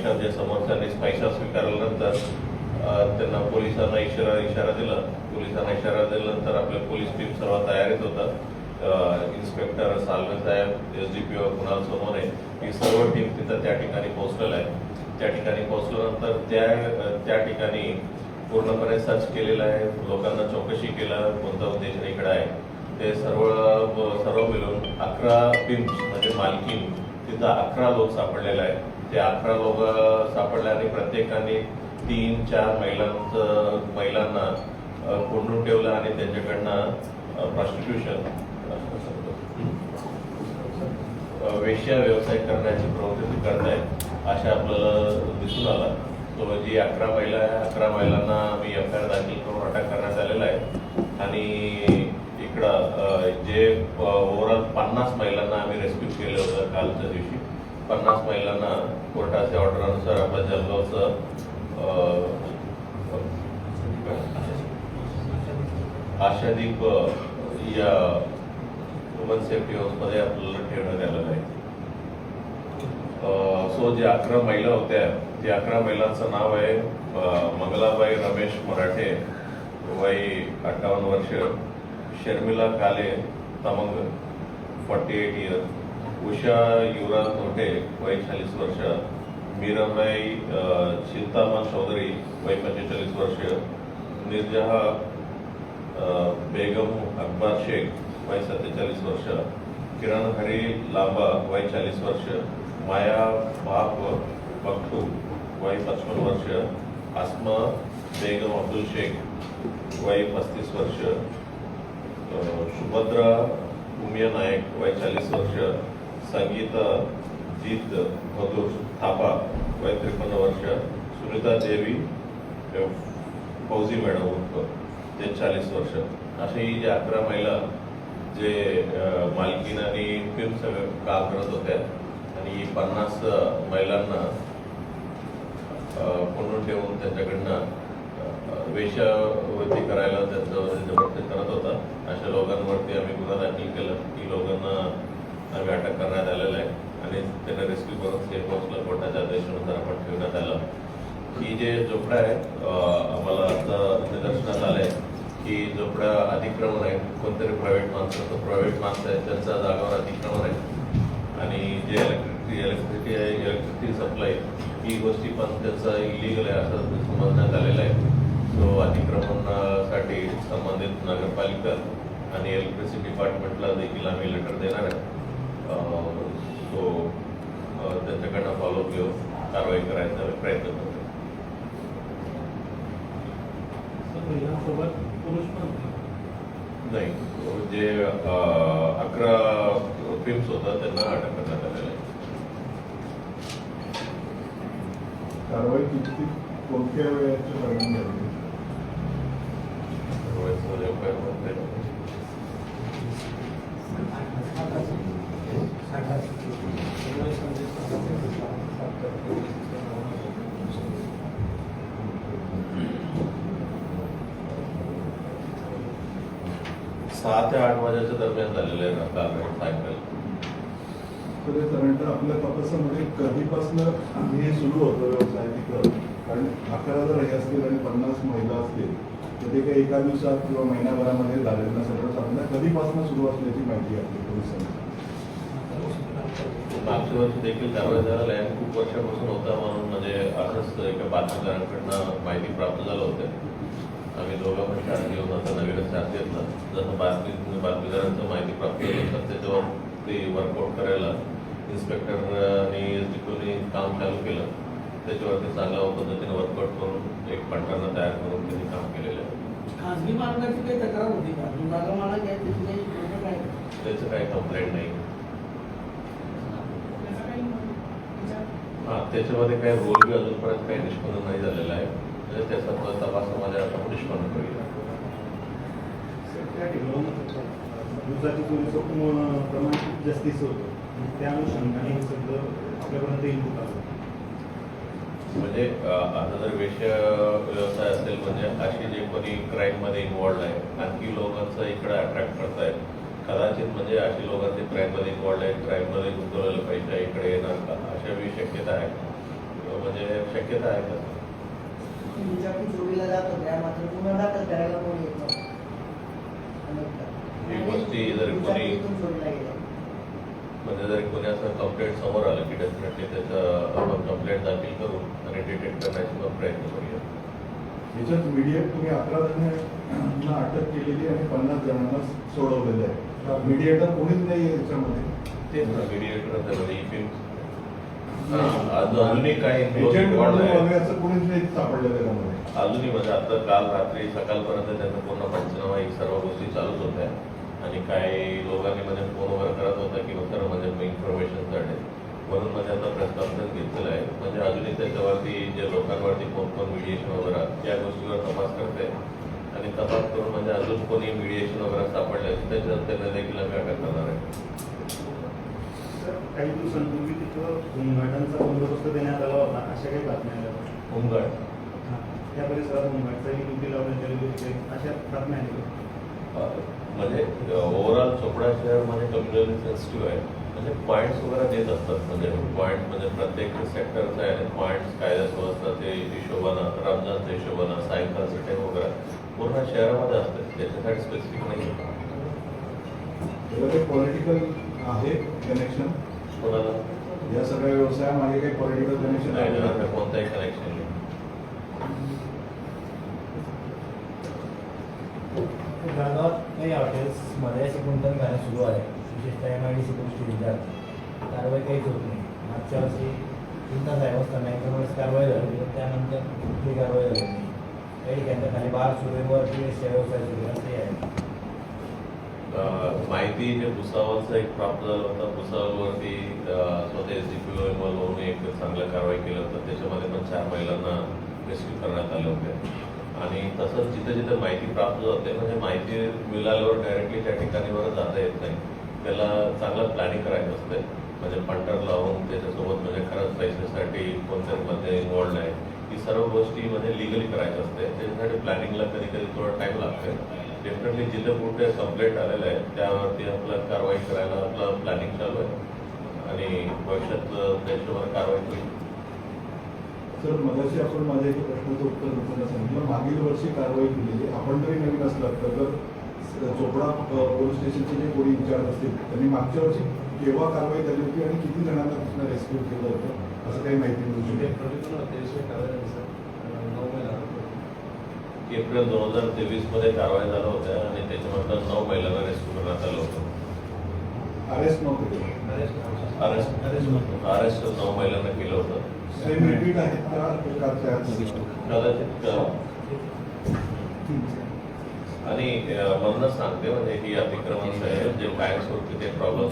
पैशांच्या पैसा पैसा स्वीकारल्यानंतर त्यांना पोलिसांना इशारा इशारा दिला. पोलिसांना इशारा दिल्यानंतर आपले पोलीस टीम सर्व तयारीत होतं. इन्स्पेक्टर सालवे साहेब S D P O Kunal Somone ही सर्व टीम तिथं त्या ठिकाणी पोहोचलेलं आहे. त्या ठिकाणी पोहोचल्यानंतर त्या त्या ठिकाणी पूर्णपणे सर्च केलेलं आहे. लोकांना चौकशी केलं कोणता उद्देश इकडे आहे. ते सर्व सर्व मिळून अकरा पिम्स म्हणजे मालकीन सुद्धा अकरा लोक सापडलेले आहेत. ते अकरा लोक सापडले आणि प्रत्येकाने तीन चार महिलांचं महिलांना कोंडून ठेवलं आणि त्यांच्याकडनं प्रॉस्टिट्यूशन वेश्या व्यवसाय करण्याची प्रवृत्ती करतायत अशा आपल्याला दिसून आला. तो जी अकरा महिला आहे अकरा महिलांना आम्ही एफ आय आर दाखल करून अटक करण्यात आलेला आहे. आणि इकडं जे ओव्हरऑल पन्नास महिलांना आम्ही रेस्क्यू केलं होतं कालच्या दिवशी. पन्नास महिलांना कोर्टाच्या ऑर्डरनुसार आपल्या जळगावचं आशादीप या वुमन सेफ्टी हाऊसमध्ये आपल्याला ठेवण्यात आलेलं आहे. सो जे अकरा महिला होत्या त्या अकरा महिलांचं नाव आहे मंगलाबाई रमेश मराठे वय अठ्ठावन्न वर्ष. Sharmila Kale Tamang forty eight year Usha Yuvraj Dhote वय चाळीस वर्ष. मीराबाई चिंतामा चौधरी वय पंचेचाळीस वर्ष. निर्जहा बेगम अकबर शेख वय सत्तेचाळीस वर्ष. किरण हरी लांबा वय चाळीस वर्ष. माया बाप बक्टू वय पचपन वर्ष. आसमा बेगम अब्दुल शेख वय पस्तीस वर्ष. सुभद्रा उमिया नायक वय चाळीस वर्ष संगीता जीत भदूर थापा वय त्रेपन्न वर्ष सुनीता देवी फौजी मॅडम उर्फ ते चाळीस वर्ष. अशी ही जे अकरा महिला जे मालकीन आणि फिल्म काम करत होत्या आणि पन्नास महिलांना अं, कोंडून ठेवून त्यांच्याकडनं अं, करायला त्यांचं प्रयत्न करत होता. अशा लोकांवरती आम्ही गुन्हा दाखल केला. की लोकांना आम्ही अटक करण्यात आलेलं आहे. आणि त्यांना रेस्क्यू करून सेफ हाऊसला कोर्टाच्या आदेशानुसार आपण ठेवण्यात आलं. ही जे झोपड्या आहेत आम्हाला आता निदर्शनात आलंय की झोपड्या अतिक्रमण आहे कोणतरी प्रायव्हेट माणसाचं प्रायव्हेट माणसं आहे त्यांच्या जागावर अतिक्रमण आहे आणि जे इलेक्ट्रिसिटी इलेक्ट्रिसिटी आहे इलेक्ट्रिसिटी सप्लाय ही गोष्टी पण त्याचा इलिगल आहे असं समजण्यात आलेलं आहे. सो अतिक्रमणासाठी संबंधित नगरपालिका आणि इलेक्ट्रिसिटी डिपार्टमेंटला देखील आम्ही लेटर देणार आहे. सो त्यांच्याकडनं फॉलोअप घेऊन कारवाई करायचा प्रयत्न करतो. महिलांसोबत पुरुष पण नाही जे अं, अकरा फिल्म्स होतात त्यांना अटक करण्यात आलेलं आहे. कारवाई किती कोणत्या वेळेच्या दरम्यान झाली? सहा ते आठ वाजेच्या दरम्यान झालेलं आहे ना सायकल तर साधारणतः आपल्या तपासामध्ये कधीपासनं हे सुरू होतं व्यवसाय कारण अकरा जर हे असतील आणि पन्नास महिला असतील ते काही एका दिवसात किंवा महिन्याभरामध्ये झालेलं नसेल तर कधीपासून सुरू असल्याची माहिती आहे पोलिसांनी मागच्या देखील कारवाई झालेला आहे खूप वर्षापासून होता म्हणून म्हणजे असंच एका बातमीदारांकडनं माहिती प्राप्त झालं होतं. आम्ही दोघं पण चार्ज घेऊन आता नवीनच शाळेत घेतला. जसं बातमी बातमीदारांचं माहिती प्राप्त झालं तर त्याच्यावर ते वर्कआउट करायला इन्स्पेक्टरनी तिकडून काम चालू केलं. त्याच्यावरती चांगल्या पद्धतीने वर्कआउट करून एक पंटांना तयार करून त्यांनी काम केलेलं आहे. खाजगी मालकाची काही तक्रार होती का? जागा मला घ्या त्याची काही काय? त्याचं काही कंप्लेंट नाही. हा त्याच्यामध्ये काही रोल बी अजूनपर्यंत काही निष्पन्न नाही झालेला आहे. म्हणजे त्याचा तो तपास माझ्या आपण निष्पन्न ठिकाणी दुधाची चोरीचं प्रमाण खूप जास्तीचं होतं. त्या अनुषंगाने हे सगळं आपल्यापर्यंत इनपुट आलं. म्हणजे आता जर वेश्य व्यवसाय असेल म्हणजे अशी जे कोणी क्राईममध्ये इन्वॉल्ड आहे आणखी लोकांचं इकडे अट्रॅक्ट करतायत कदाचित म्हणजे अशी लोकांचे क्राईममध्ये इन्वॉल्ड आहेत क्राईममध्ये गुंतवलेलं पैसा इकडे येणार का? अशा वेळी शक्यता आहे म्हणजे शक्यता आहे का. ही गोष्टी जर कोणी- म्हणजे जर कोणी असं कंप्लेंट समोर आलं की डेफिनेटली त्याचं आपण कंप्लेंट दाखल करू आणि डिटेक्ट करण्याचा पण प्रयत्न करूया. याच्यात मीडिएट तुम्ही अकरा जणांना अटक केलेली आणि पन्नास जणांना सोडवलेलं आहे. मीडिएटर कोणीच नाही आहे याच्यामध्ये. तेच ना मीडिएटर त्यामध्ये इपिन अजूनही काही एजंट कोणीच नाही सापडलं त्याच्यामध्ये अजूनही म्हणजे आता काल रात्री सकाळपर्यंत त्यांचा पूर्ण पंचनामा ही सर्व गोष्टी चालूच होत्या. आणि काही लोकांनी म्हणजे फोन वगैरे करत होता की खरं म्हणजे इन्फॉर्मेशनसाठी म्हणून म्हणजे आता प्रेस कॉन्फरन्स घेतलेला आहे. म्हणजे अजूनही त्याच्यावरती जे लोकांवरती कोण कोण मिडिएशन वगैरे या गोष्टीवर तपास करते आणि तपास करून म्हणजे अजून कोणी मिडिएशन वगैरे सापडले त्याच्यावर त्यांना देखील आम्ही अटक करणार आहे. काही दिवसांपूर्वी तिथं होमगार्डांचा बंदोबस्त देण्यात आला होता. अशा काही बातम्या आल्या. होमगार्ड हा. त्या परिसरात होमगार्डचाही ड्युटी लावण्यात आलेली होती अशा बातम्या आल्या होत्या. म्हणजे ओव्हरऑल चोपडा शहर म्हणजे कम्युनली सेन्सिटिव्ह आहे. म्हणजे पॉईंट्स वगैरे देत असतात. म्हणजे पॉईंट म्हणजे प्रत्येक सेक्टरचं आहे. पॉईंट्स कायदा सुव्यवस्थाचे हिशोबानं रमजानच्या हिशोबानं सायंकाळचं टाईम वगैरे. पूर्ण शहरामध्ये असतात त्याच्यासाठी स्पेसिफिक नाही पॉलिटिकल आहे कनेक्शन कोणाला? या सगळ्या व्यवसायामागे काही पॉलिटिकल कनेक्शन आहे? कोणताही कनेक्शन नाही जळगावात काही हॉटेल्समध्ये असे गुंतवणूक करणे सुरू आहे. विशेषतः M I D C police विद्यार्थी कारवाई काहीच होत नाही. मागच्या वर्षी चिंता तास असताना एकदम वेळेस कारवाई झाली तर त्यानंतर कुठली कारवाई झाली नाही. काही ठिकाणी खाली बार सुरेवर व्यवसाय सुरू आहे असे आहे. माहिती म्हणजे जे भुसावरचं एक प्राप्त झालं होतं भुसावरवरती स्वतः एस डी पी इन्व्हॉल्व होऊन एक चांगलं कारवाई केलं होतं. त्याच्यामध्ये पण चार महिलांना रेस्क्यू करण्यात आले होते. आणि तसंच जिथे जिथे माहिती प्राप्त होते म्हणजे माहिती मिळाल्यावर डायरेक्टली त्या ठिकाणीवर जाता येत नाही. त्याला चांगलं प्लॅनिंग करायचं असते. म्हणजे पंटर लावून त्याच्यासोबत म्हणजे खरंच पैशासाठी कोणत्यामध्ये इन्वॉल्ड आहे. ही सर्व गोष्टी म्हणजे लिगली करायचं असते. त्याच्यासाठी प्लॅनिंगला कधी कधी थोडा टाईम लागतो डेफिनेटली जिथे कुठे कंप्लेंट आलेलं आहे त्यावरती आपलं कारवाई करायला आपलं प्लॅनिंग चालू आहे. आणि भविष्यात त्याच्यावर कारवाई होईल सर मगाशी आपण माझ्या एका प्रश्नाचं उत्तर देताना सांगितलं. मागील वर्षी कारवाई केलेली. आपण जरी नवीन असलात तर जर चोपडा पोलीस स्टेशनचे जे कोणी इन्चार्ज असतील त्यांनी मागच्या वर्षी केव्हा कारवाई झाली होती आणि किती जणांना तिथनं रेस्क्यू केलं होतं असं काही माहिती मिळू शकते एप्रिल दोन हजार तेवीसमध्ये कारवाई झाल्या होत्या आणि त्याच्यानंतर नऊ महिलांना रेस्क्यू करण्यात आलं होतं. अरेस्ट नव्हते केले. अरेस्ट अरेस्ट नऊ महिलांना केलं होतं. सेम रिपीट आहेत. का आणि म्हणूनच सांगते म्हणजे ही अतिक्रमण आहे. जे कायमस्वरूपी ते प्रॉब्लेम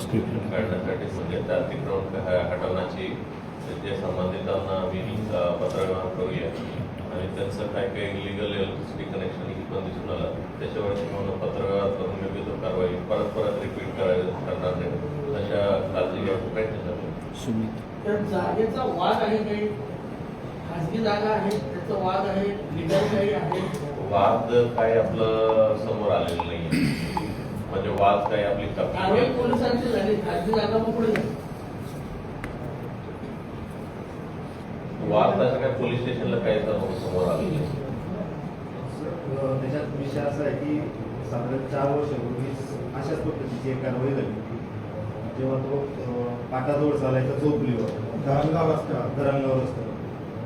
काढण्यासाठी म्हणजे त्या अतिक्रमण हटवण्याची जे संबंधितांना आम्ही पत्रव्यवहार करूया. आणि त्यांचं काय काही इलिगल इलेक्ट्रिसिटी कनेक्शन ही पण दिसून आलं. त्याच्यावरती म्हणून पत्रव्यवहार करून योग्य तो कारवाई परत परत रिपीट करायला करणार नाही. तशा काळजी घ्यायचा प्रयत्न करतो त्या जागेचा वाद आहे काही? खाजगी जागा आहे त्याचा वाद आहे लिगल काही आहे. वाद काय आपलं समोर आलेलं नाही म्हणजे वाद काय आपली कारवाई पोलिसांची झाली खाजगी जागा मोकळी झाली? वाद तसं काय पोलीस स्टेशनला काही समोर समोर आलेलं नाही. त्याच्यात विषय असा आहे की साधारण चार वर्षापूर्वी अशाच पद्धतीची एक कारवाई झाली होती. जेव्हा तो अं, पाटाजवळ चालायचा चोपलीवर धरणगाव रस्त्यावर. धरणगाव असतं.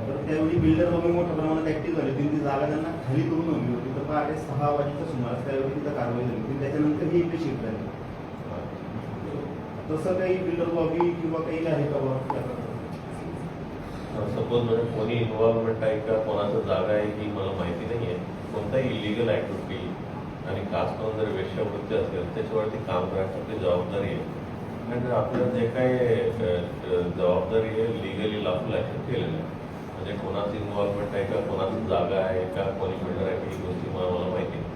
तर त्यावेळी बिल्डर लोक मोठ्या प्रमाणात ऍक्टिव्ह झाले. होते ती जागा त्यांना खाली करून हवी होती. तर पहाटे सहा वाजेच्या सुमारास त्यावेळी तिथं कारवाई झाली. होती त्याच्यानंतर ही इकडे शिफ्ट झाली. तसं काही बिल्डर लॉबी किंवा काही आहे का बा सपोज म्हणजे कोणी इन्व्हॉल्वमेंट आहे का? कोणाचं जागा आहे की मला माहिती नाही आहे. कोणताही इलिगल ऍक्टिव्हिटी आणि खास करून जर वेश्यावृत्ती असेल त्याच्यावरती काम करायची आपली जबाबदारी आहे. आणि आपलं जे अ, जबाबदारी आहे लिगली लॉफुल ऍक्शन केलेलं आहे. म्हणजे कोणाचं इन्व्हॉल्वमेंट आहे का कोणाची जागा आहे का कोणी बिल्डर आहे ही गोष्टी मला मला माहिती नाही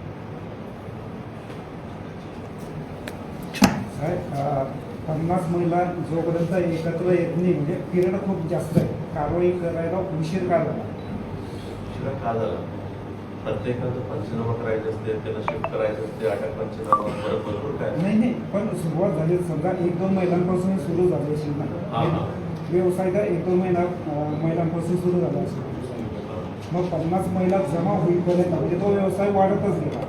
साहेब पन्नास महिला जोपर्यंत एकत्र येत नाही म्हणजे पिरियड खूप जास्त आहे. कारवाई करायला उशीर का झाला? शिवाय का झालं? प्रत्येकाचं पंचनामा करायचे असते त्यांना शिफ्ट करायचे असते अटक पंचनामा परत भरपूर काय? नाही नाही पण सुरुवात झाली समजा एक दोन महिन्यांपासून सुरू झाली असेल हा, हा. व्यवसाय का एक दोन महिना अं, महिन्यांपासून सुरू झाला असेल. मग पन्नास महिला जमा होईपर्यंत म्हणजे तो व्यवसाय वाढतच गेला.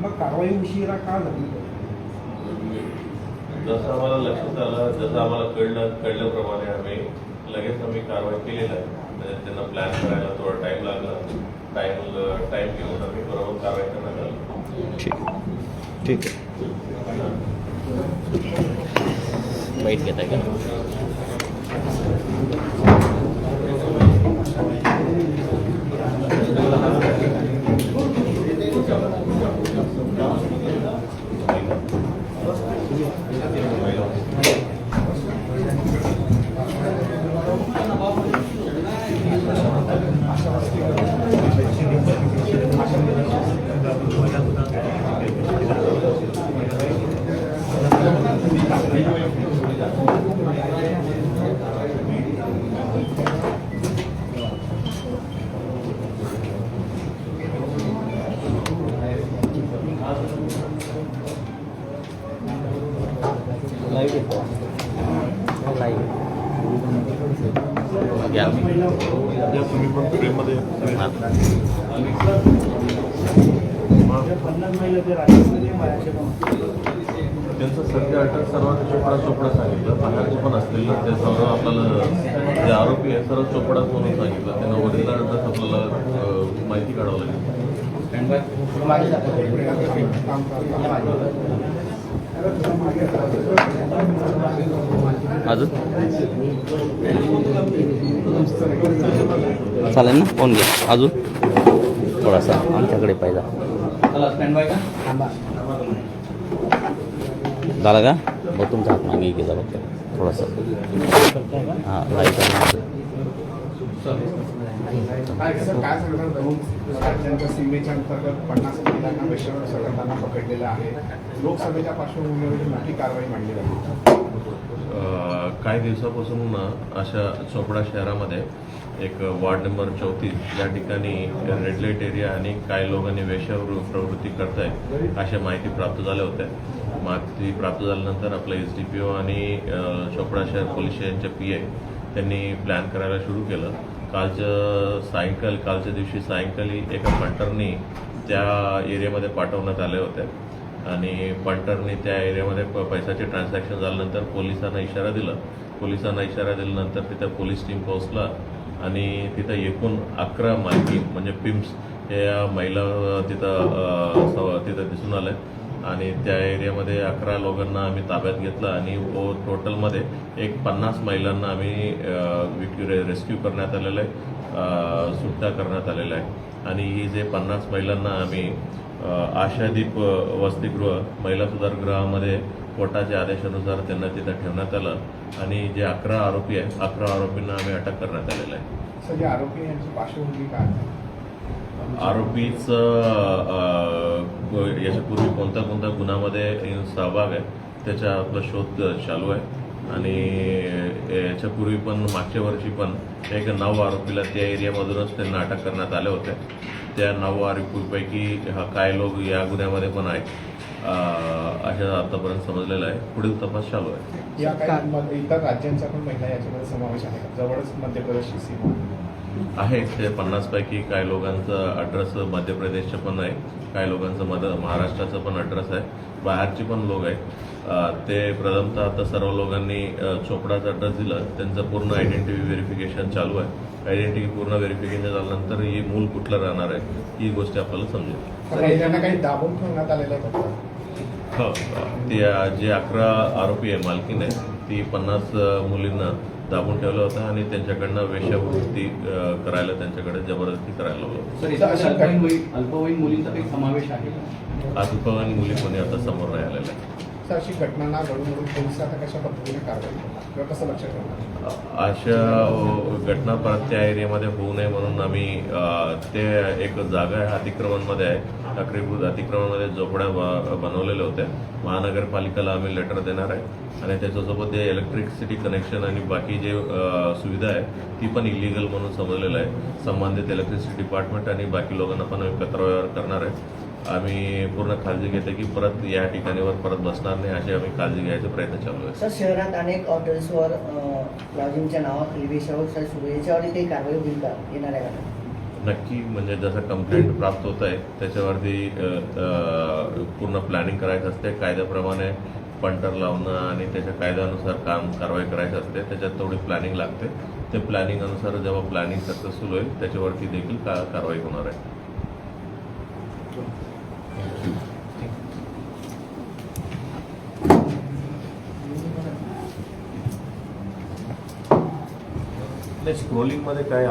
मग कारवाई उशिरा का झाली? जसं आम्हाला लक्षात आलं जसं आम्हाला कळलं कळल्याप्रमाणे आम्ही लगेच आम्ही कारवाई केलेलं आहे. म्हणजे त्यांना प्लॅन करायला थोडा टाइम लागला. टाइम टाइम घेऊन आम्ही बरोबर कारवाई करण्यात आली ठीक. ठीक आहे. घेत आहे का घ्या म्हणजे पन्नास महिला जे राज्यामध्ये मायाचे त्यांचं सध्या अटक सर्वात चोपडा चोपडा सांगितलं बाहेरचे पण असलेलं ते सर्व आपल्याला जे आरोपी आहे सर्व चोपडाच म्हणून सांगितलं. त्यांना ओरिजिनल ॲड्रेस आपल्याला माहिती काढावं लागेल. अजून? चालेल ना? फोन घ्या अजून? थोडासा. आमच्याकडे पाहिजे. झाला का? बघ तुमचा हात मागे घे जरा. थोडासा. हां लाइट सर काय सांगणार दोन राज्यांच्या सीमेच्या अंतर्गत पन्नास महिलांना पकडलेलं आहे. लोकसभेच्या पार्श्वभूमीवर मोठी कारवाई मांडली जाते काही दिवसापासून ना अशा चोपडा शहरामध्ये एक वार्ड नंबर चौतीस या ठिकाणी रेड लाइट एरिया आणि काही लोकांनी वेश्यावर प्रवृत्ती करतायत अशा माहिती प्राप्त झाल्या होत्या. माहिती प्राप्त झाल्यानंतर आपलं एस डी पी ओ आणि चोपडा शहर पोलीस स्टेशनचे पी आय त्यांनी प्लॅन करायला सुरू केलं. कालचं सायंकाल कालच्या दिवशी सायंकाली एका पंटरनी त्या एरियामध्ये पाठवण्यात आले होते आणि पंटरनी त्या एरियामध्ये प पैशाचे ट्रान्झॅक्शन झाल्यानंतर पोलिसांना इशारा दिला. पोलिसांना इशारा दिल्यानंतर तिथं पोलीस टीम पोहोचला आणि तिथं एकूण अकरा मालकी म्हणजे पिम्स या महिला तिथं तिथं दिसून आल्या. आणि त्या एरियामध्ये अकरा लोकांना आम्ही ताब्यात घेतलं आणि ओ टोटलमध्ये एक पन्नास महिलांना आम्ही विक्यू रेस्क्यू करण्यात आलेलं आहे सुट्टा सुटका करण्यात आलेलं आहे. आणि ही जे पन्नास महिलांना आम्ही आशादीप वसतिगृह महिला सुधारगृहामध्ये कोर्टाच्या आदेशानुसार त्यांना तिथं ठेवण्यात आलं. आणि जे अकरा आरोपी आहे अकरा आरोपींना आम्ही अटक करण्यात आलेलं आहे. सगळे आरोपी यांची पार्श्वभूमी काय आहे? आरोपीचं याच्यापूर्वी कोणत्या कोणत्या गुन्ह्यामध्ये सहभाग आहे त्याचा आपला शोध चालू आहे. आणि याच्यापूर्वी पण मागच्या वर्षी पण एक नऊ आरोपीला त्या एरियामधूनच त्यांना अटक करण्यात आले होते. त्या नऊ आरोपीपैकी हा काय लोक या गुन्ह्यामध्ये पण आहेत अशा आतापर्यंत समजलेलं आहे. पुढील तपास चालू आहे. या काही इतर राज्यांचा पण महिला याच्यामध्ये समावेश आहे. जवळच मध्य प्रदेशची सीमा आहे ते पन्नासपैकी काही लोकांचं ॲड्रेस मध्य प्रदेशचं पण आहे. काही लोकांचं मध महाराष्ट्राचं पण ॲड्रेस आहे. बाहेरची पण लोक आहेत. ते प्रथमतः आता सर्व लोकांनी चोपडाचा ॲड्रेस दिला. त्यांचं पूर्ण आयडेंटिटी व्हेरिफिकेशन चालू आहे. आयडेंटिटी पूर्ण व्हेरिफिकेशन झाल्यानंतर ही मूल कुठलं राहणार आहे ही गोष्ट आपल्याला समजेल. काही दाबून ठेवण्यात आलेलं? हो. ते जे अकरा आरोपी आहे मालकीन आहे ती पन्नास मुलींना दाबून ठेवलं होतं आणि त्यांच्याकडनं वेश्यावृत्ती करायला त्यांच्याकडे जबरदस्ती करायला लावलं अल्पवयीन मुलींचा काही समावेश आहे? अल्पवयीन मुली कोणी आता समोर नाही आता अशी घटना ना घडून म्हणून आता कशा पद्धतीने कारवाई किंवा कसं लक्षात ठेवणार अशा घटना परत त्या एरियामध्ये होऊ नये म्हणून आम्ही ते एक जागा आहे अतिक्रमणमध्ये आहे. अक्रीभूत अतिक्रमणमध्ये झोपड्या ब- बनवलेल्या होत्या. महानगरपालिकेला आम्ही लेटर देणार आहे. आणि त्याच्यासोबत जे इलेक्ट्रिसिटी कनेक्शन आणि बाकी जे सुविधा आहे ती पण इलिगल म्हणून समजलेलं आहे. संबंधित इलेक्ट्रिसिटी डिपार्टमेंट आणि बाकी लोकांना पण आम्ही पत्रव्यवहार करणार आहे. आम्ही पूर्ण काळजी घेते की परत या ठिकाणीवर परत बसणार नाही अशी आम्ही काळजी घ्यायचा प्रयत्न चालू आहे. सर शहरात अनेक हॉटेल्सवर लॉजिंगच्या नावाखाली सुरू आहे. काही कारवाई होईल का येणाऱ्या काळात? नक्की म्हणजे जसं कंप्लेंट प्राप्त होत आहे त्याच्यावरती पूर्ण प्लॅनिंग करायचं असते. कायद्याप्रमाणे पंटर लावणं आणि त्याच्या कायद्यानुसार काम कारवाई करायची असते. त्याच्यात थोडी प्लॅनिंग लागते. ते प्लॅनिंग अनुसार जेव्हा प्लॅनिंग सक्सेसफुल होईल त्याच्यावरती देखील का कारवाई होणार आहे. स्क्रोलिंगमध्ये काय